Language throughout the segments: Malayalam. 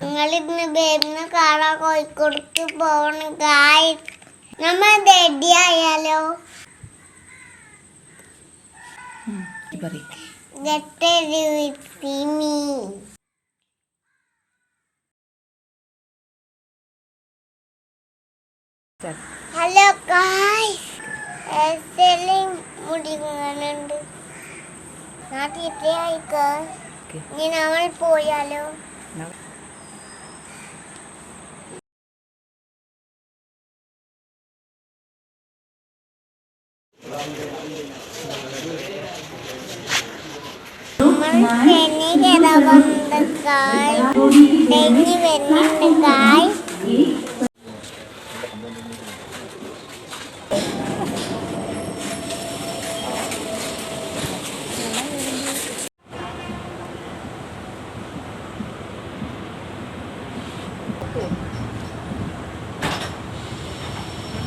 നിങ്ങളിന്ന് ബേബിനെ കാണാൻ കോഴിക്കോടക്ക് പോകണം ഗായ് നമ്മൾ റെഡി ആയാലോ? പറയും. Get ready with me. Hello guys മുടി മുടിങ്ങാനുണ്ട് നാട്ടിൽ തീറ്റയായിക്ക ഓക്കെ. ഇനി നമ്മൾ പോയാലോ? ശനി കിടവുണ്ട് ഗായ് ഡെങ്കി വരുന്നുണ്ട് ഗായ് ഹലോ ഗായ് ഇത് നമ്മളയച്ചു തീയതിയാ ഗായ് നമ്മളയച്ചു തീയതിന്റെ വീട്ടിൽ വന്നതാ ഗായ് ഹായ് പറയേശി ദീദി ഹായ് ഇത് ഞങ്ങളെ ദൈവങ്ങാക്കാൻ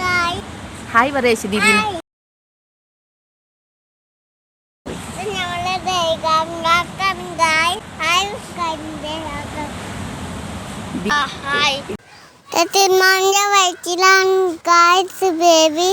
ഗായ് ഹായ് കണ്ടേ ഹായ് ഹായ് വയറ്റിലാണ് ഗായ്സ് ബേബി